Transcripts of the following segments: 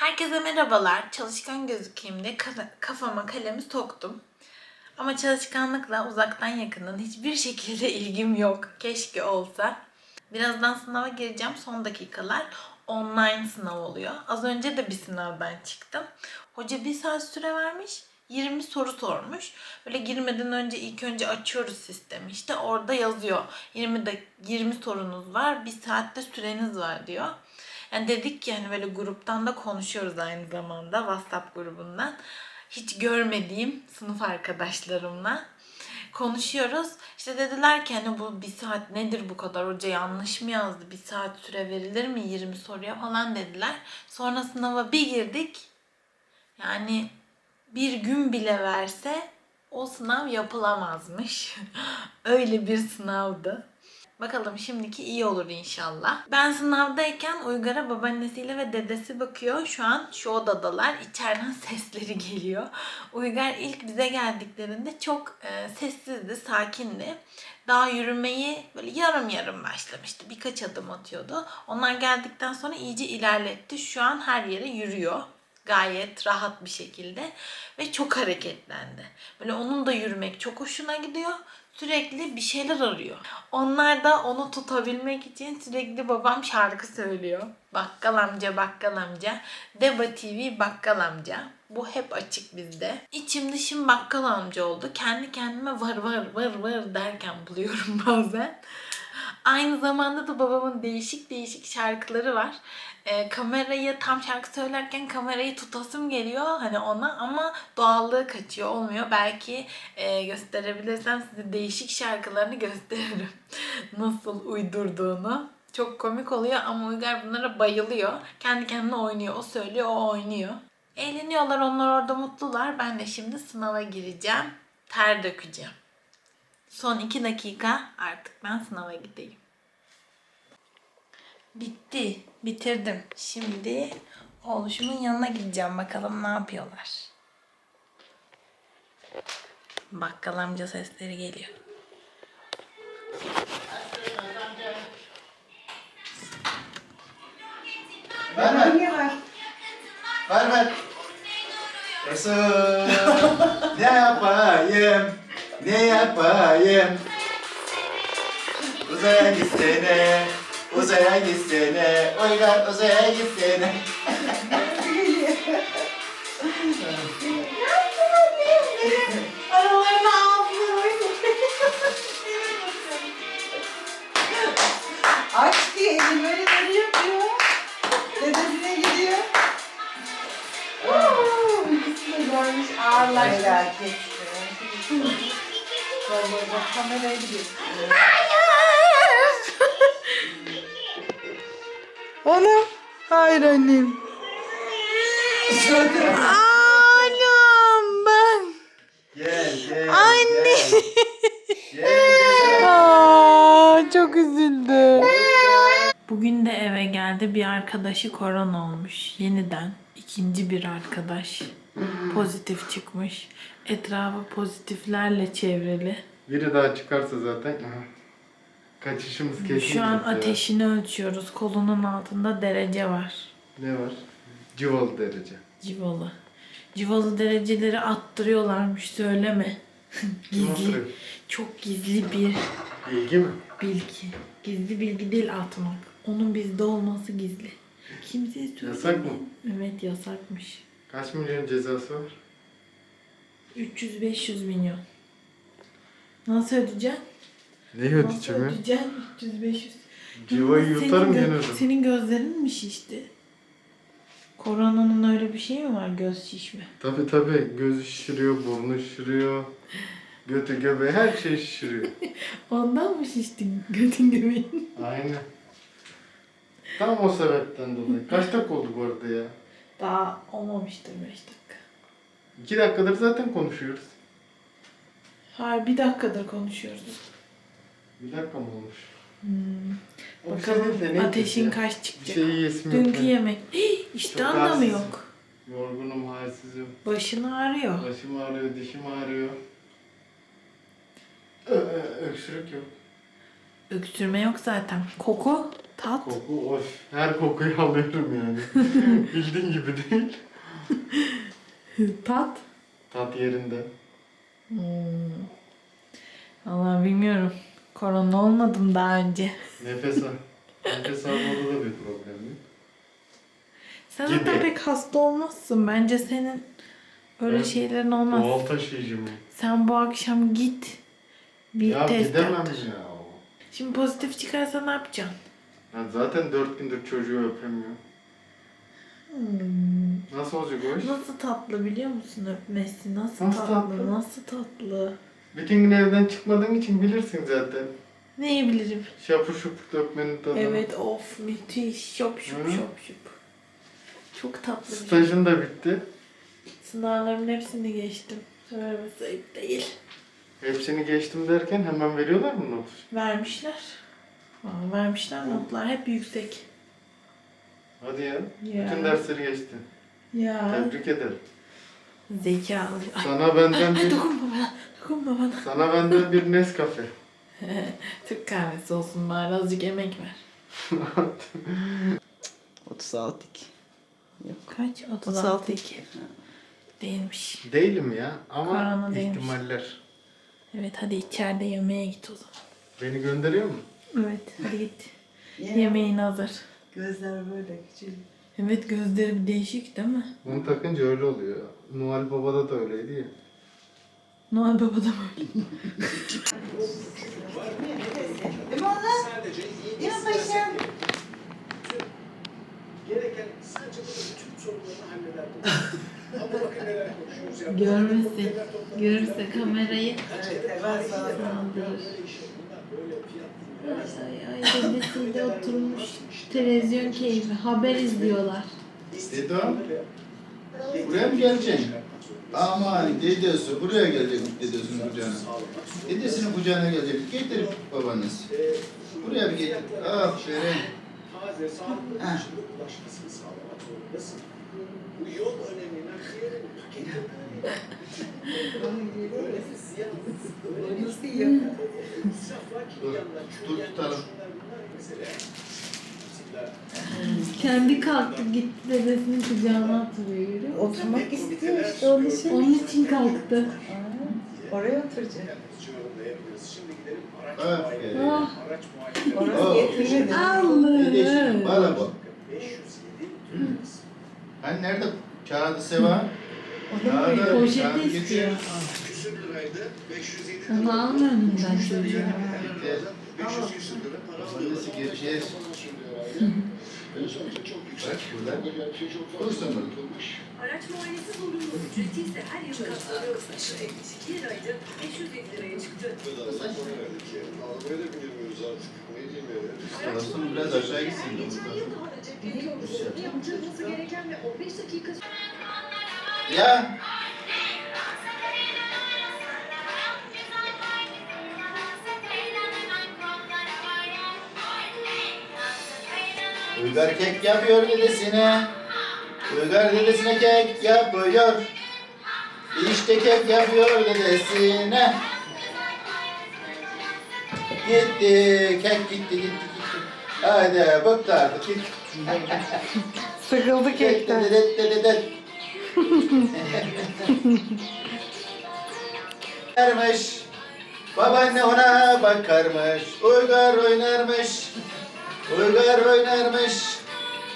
Herkese merhabalar. Çalışkan gözükeyim ka- kafama kalemi soktum. Ama çalışkanlıkla uzaktan yakının hiçbir şekilde ilgim yok. Keşke olsa. Birazdan sınava gireceğim. Son dakikalar online sınav oluyor. Az önce de bir sınavdan çıktım. Hoca bir saat süre vermiş. 20 soru sormuş. Böyle girmeden önce ilk önce açıyoruz sistemi. İşte orada yazıyor. 20 de 20 sorunuz var. Bir saatte süreniz var diyor. Yani dedik ki hani böyle gruptan da konuşuyoruz aynı zamanda WhatsApp grubundan. Hiç görmediğim sınıf arkadaşlarımla konuşuyoruz. İşte dediler ki hani bu bir saat nedir bu kadar hoca yanlış mı yazdı? Bir saat süre verilir mi 20 soruya falan dediler. Sonra sınava bir girdik. Yani bir gün bile verse o sınav yapılamazmış. Öyle bir sınavdı. Bakalım şimdiki iyi olur inşallah. Ben sınavdayken Uygar'a babaannesiyle ve dedesi bakıyor. Şu an şu odadalar. İçeriden sesleri geliyor. Uygar ilk bize geldiklerinde çok e, sessizdi, sakindi. Daha yürümeyi böyle yarım yarım başlamıştı. Birkaç adım atıyordu. Onlar geldikten sonra iyice ilerletti. Şu an her yere yürüyor gayet rahat bir şekilde ve çok hareketlendi. Böyle onun da yürümek çok hoşuna gidiyor. Sürekli bir şeyler arıyor. Onlar da onu tutabilmek için sürekli babam şarkı söylüyor. Bakkal amca, bakkal amca. Deba TV, bakkal amca. Bu hep açık bizde. İçim dışım bakkal amca oldu. Kendi kendime var var var var derken buluyorum bazen. Aynı zamanda da babamın değişik değişik şarkıları var. Ee, kamerayı tam şarkı söylerken kamerayı tutasım geliyor hani ona ama doğallığı kaçıyor olmuyor. Belki e, gösterebilirsem size değişik şarkılarını gösteririm. Nasıl uydurduğunu. Çok komik oluyor ama Uygar bunlara bayılıyor. Kendi kendine oynuyor. O söylüyor, o oynuyor. Eğleniyorlar, onlar orada mutlular. Ben de şimdi sınava gireceğim. Ter dökeceğim. Son iki dakika artık ben sınava gideyim. Bitti. Bitirdim. Şimdi oğluşumun yanına gideceğim. Bakalım ne yapıyorlar. Bakkal amca sesleri geliyor. Ver ver. Niye var? Ver ver. Resul. ne yapayım? Ne yapayım? Uzaya gitsene. Uzaya gitsene. Uygar uzaya gitsene. Aralarına aldılar. Aç diye eli böyle böyle yapıyor. Dedesine gidiyor. Oo, İkisi de görmüş. Felaket. Bak bak bak kameraya gidiyor. Anam. Hayır annem. Anam ben. Gel gel. Anne. Gel. Gel. Aa, çok üzüldü. Bugün de eve geldi bir arkadaşı korona olmuş. Yeniden ikinci bir arkadaş pozitif çıkmış. Etrafı pozitiflerle çevrili. Biri daha çıkarsa zaten aha. Kaçışımız kesin. Şu an ya. ateşini ölçüyoruz. Kolunun altında derece var. Ne var? Civalı derece. Civalı. Civalı dereceleri attırıyorlarmış söyleme. gizli. Çok gizli bir İlgi mi? bilgi. Gizli bilgi değil atmak. Onun bizde olması gizli. Kimseye söyleme. Yasak mı? Evet yasakmış. Kaç milyon cezası var? 300-500 milyon. Nasıl ödeyeceksin? Nasıl ödeyeceğim ya? ödeyeceksin? 300-500. Civayı Senin yutarım gö- gene öderim. Senin gözlerin mi şişti? Koronanın öyle bir şeyi mi var göz şişme? Tabi tabi gözü şişiriyor, burnu şişiriyor. Götü göbeği her şey şişiriyor. Ondan mı şiştin götün göbeğin? Aynen. Tam o sebepten dolayı. Kaç dakika oldu bu arada ya? Daha olmamıştır 5 dakika. İki dakikadır zaten konuşuyoruz. Hayır bir dakikadır konuşuyoruz. Bir dakika mı olmuş? Hmm. O bir şey Bakalım de ateşin kaç Bir çıkacak? şey yiyesim yok. Dünkü yemek. Hii, iştahın da mı yok? Yorgunum, halsizim. Başın ağrıyor. Başım ağrıyor, dişim ağrıyor. Ö- öksürük yok. Öksürme yok zaten. Koku Tat. Koku of. Her kokuyu alıyorum yani. Bildiğin gibi değil. Tat. Tat yerinde. Valla bilmiyorum. Korona olmadım daha önce. Nefes al. Nefes almada da bir problem yok. Sen Gibi. zaten pek hasta olmazsın. Bence senin öyle Ben şeylerin olmaz. Doğal taşıyıcım. Sen bu akşam git. Bir Ya test gidemem yaptır. ya. Şimdi pozitif çıkarsa ne yapacaksın? Ya zaten dört gündür çocuğu öpemiyor. Nasıl olacak o iş? Nasıl tatlı biliyor musun öpmesi? Nasıl, Nasıl tatlı, tatlı? Nasıl tatlı? Bütün gün evden çıkmadığın için bilirsin zaten. Neyi bilirim? Şapur şupur öpmenin tadını. Evet of müthiş. Şop şup Hı. şop şup. Çok tatlı bir şey. Stajın da bitti. Sınavlarımın hepsini geçtim. Söylemesi ayıp değil. Hepsini geçtim derken hemen veriyorlar mı not? Vermişler. Aa, vermişler notlar hep yüksek. Hadi ya. Ya. Bütün dersleri geçtin. Ya Tebrik ederim. zekalı. Sana benden ay, bir dokunma bana. Dokunma bana. sana benden bir Nescafe. Türk kahvesi olsun bari azıcık emek ver. 36. Kaç? 36 36. 2. Değilmiş. Değilim ya ama Korona değilmiş. ihtimaller. Evet hadi içeride yemeğe git o zaman. Beni gönderiyor mu? Evet hadi git. Yemeğin hazır. Gözler böyle küçük. Evet gözlerim değişik değil mi? Bunu takınca öyle oluyor. Noel Baba'da da öyleydi ya. Noel Baba da böyle. Görmesin. Görürse kamerayı. Saldırır. Ay ay dedesiyle oturmuş televizyon keyfi haber izliyorlar. Dedo, buraya mı geleceksin? Aman dedesi, buraya gelecek dedesinin kucağına. Dedesinin kucağına gelecek. Getir babanız. Buraya bir getir. Aferin. Zorundasın. Bu yol önemli. Nakliyenin paketi Nasıl ki Dur, dur tutalım. Kendi kalktı gitti dedesinin kucağına oturuyor görüyor musun? Oturmak istiyor işte onun için. Onun için kalktı. Oraya oturacak. kendimiz yorumlayabiliriz. Şimdi gidelim araç Aferin. Ah. Orası. Dedeciğim, Allah'ım. bana bak. 507 Türk'üz. Hani nerede kağıdı Seva? Kağıdı, Poşeti kağıdı istiyor. 507 Onu alma önünden çocuğa. Getir. 500 küsür lira para alıyor. Babanızı getir. Bak burada. Dursun burada. Araç muayenesi zorunlu ücreti ise her yıl katlanıyor. 2 liraydı 550 liraya çıktı. Dostum biraz aşağı gitsin. de Geçen yıl daha önce bir yaptırılması gereken ve 15 dakika Ya. Uygar kek yapıyor dedesine. Uygar dedesine kek yapıyor. İşte kek yapıyor dedesine. Gitti, kek gitti, gitti, gitti. Hadi bıktı artık. Git. Sıkıldı kekten. Dedet, dedet, dedet. Bakarmış, babaanne ona bakarmış, uygar oynarmış, uygar oynarmış,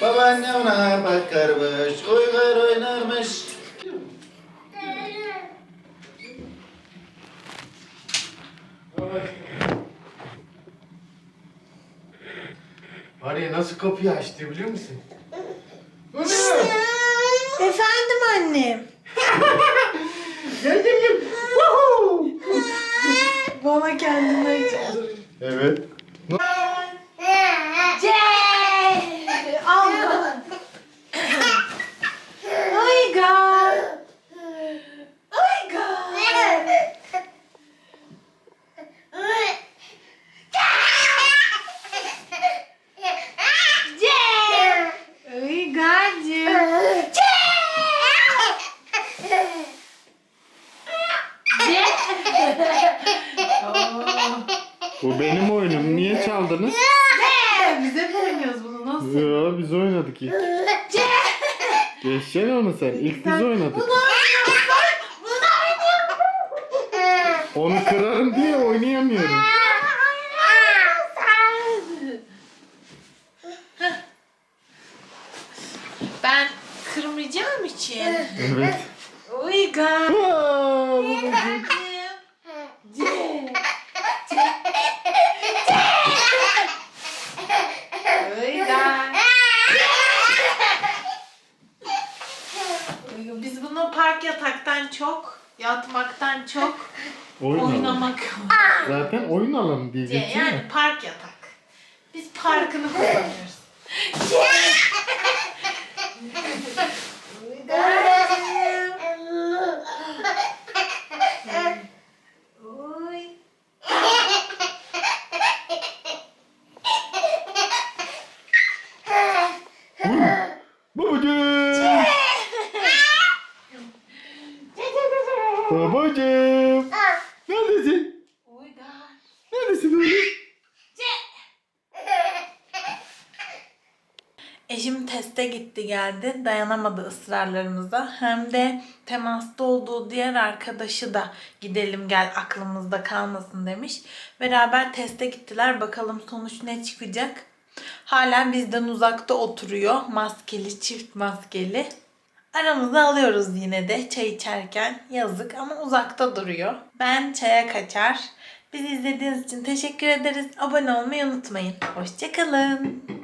babaanne ona bakarmış, uygar oynarmış. Var ya nasıl kapıyı açtı biliyor musun? Bu ne? Efendim annem. Bu benim oyunum. Niye çaldınız? Biz hep oynuyoruz bunu. Nasıl? Yo biz oynadık ilk. Geçeceksin onu sen. İlk biz oynadık. Onu kırarım diye oynayamıyorum. Ben kırmayacağım için. Evet. Uygar. Yataktan çok, yatmaktan çok Oyun oynamak. Zaten oyun alalım diyeceksin Yani ya. park yatak. Biz parkını kullanıyoruz. Teste gitti geldi. Dayanamadı ısrarlarımıza. Hem de temasta olduğu diğer arkadaşı da gidelim gel aklımızda kalmasın demiş. Beraber teste gittiler. Bakalım sonuç ne çıkacak. Hala bizden uzakta oturuyor. Maskeli, çift maskeli. Aramıza alıyoruz yine de çay içerken. Yazık ama uzakta duruyor. Ben çaya kaçar. Bizi izlediğiniz için teşekkür ederiz. Abone olmayı unutmayın. Hoşçakalın.